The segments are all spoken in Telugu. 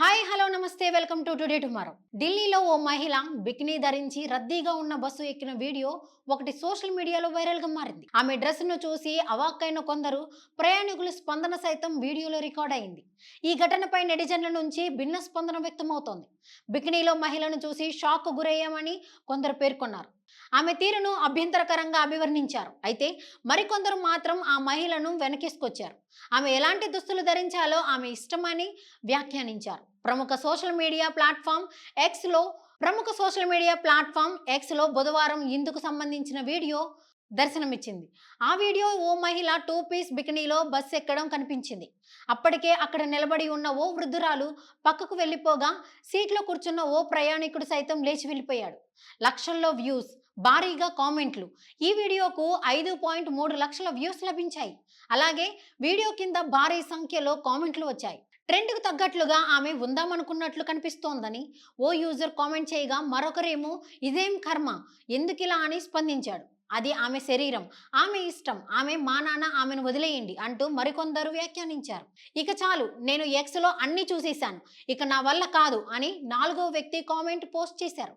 హాయ్ హలో నమస్తే వెల్కమ్ టు టుడే టుమారో. ఢిల్లీలో ఓ మహిళ బికినీ ధరించి రద్దీగా ఉన్న బస్సు ఎక్కిన వీడియో ఒకటి సోషల్ మీడియాలో వైరల్గా మారింది. ఆమె డ్రెస్ను చూసి అవాక్కైన కొందరు ప్రయాణికుల స్పందన సైతం వీడియోలో రికార్డ్ అయింది. ఈ ఘటనపై నెటిజన్ల నుంచి భిన్న స్పందన వ్యక్తమవుతోంది. బికినీలో మహిళను చూసి షాక్ గురయ్యామని కొందరు పేర్కొన్నారు. ఆమె తీరును అభ్యంతరకరంగా అభివర్ణించారు. అయితే మరికొందరు మాత్రం ఆ మహిళను వెనకేసుకొచ్చారు. ఆమె ఎలాంటి దుస్తులు ధరించాలో ఆమె ఇష్టమని వ్యాఖ్యానించారు. ప్రముఖ సోషల్ మీడియా ప్లాట్ఫామ్ ఎక్స్లో ప్రముఖ సోషల్ మీడియా ప్లాట్ఫామ్ ఎక్స్లో బుధవారం ఇందుకు సంబంధించిన వీడియో దర్శనమిచ్చింది. ఆ వీడియో ఓ మహిళ టూ పీస్ బికినీలో బస్ ఎక్కడం కనిపించింది. అప్పటికే అక్కడ నిలబడి ఉన్న ఓ వృద్ధురాలు పక్కకు వెళ్ళిపోగా సీట్లో కూర్చున్న ఓ ప్రయాణికుడు సైతం లేచి వెళ్ళిపోయాడు. లక్షల్లో వ్యూస్ భారీగా కామెంట్లు. ఈ వీడియోకు ఐదు పాయింట్ మూడు లక్షల వ్యూస్ లభించాయి. అలాగే వీడియో కింద భారీ సంఖ్యలో కామెంట్లు వచ్చాయి. ట్రెండ్కు తగ్గట్లుగా ఆమె ఉందామనుకున్నట్లు కనిపిస్తోందని ఓ యూజర్ కామెంట్ చేయగా మరొకరేమో ఇదేం కర్మ? ఎందుకిలా? అని స్పందించాడు. అది ఆమె శరీరం ఆమె ఇష్టం ఆమె మా నాన్న ఆమెను వదిలేయండి అంటూ మరికొందరు వ్యాఖ్యానించారు. ఇక చాలు నేను ఎక్స్లో అన్ని చూసేశాను ఇక నా వల్ల కాదు అని నాలుగో వ్యక్తి కామెంట్ పోస్ట్ చేశారు.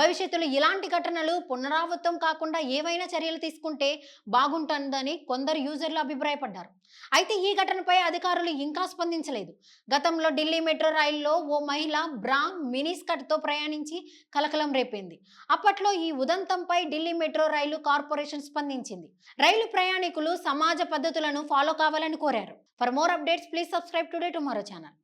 భవిష్యత్తులో ఇలాంటి ఘటనలు పునరావృతం కాకుండా ఏవైనా చర్యలు తీసుకుంటే బాగుంటుందని కొందరు యూజర్లు అభిప్రాయపడ్డారు. అయితే ఈ ఘటనపై అధికారులు ఇంకా స్పందించలేదు. గతంలో ఢిల్లీ మెట్రో రైల్లో ఓ మహిళ బ్రా మినీస్కట్తో ప్రయాణించి కలకలం రేపింది. అప్పట్లో ఈ ఉదంతంపై ఢిల్లీ మెట్రో రైలు కార్పొరేషన్ స్పందించింది. రైలు ప్రయాణికులు సమాజ పద్ధతులను ఫాలో కావాలని కోరారు. For more updates please subscribe today tomorrow channel.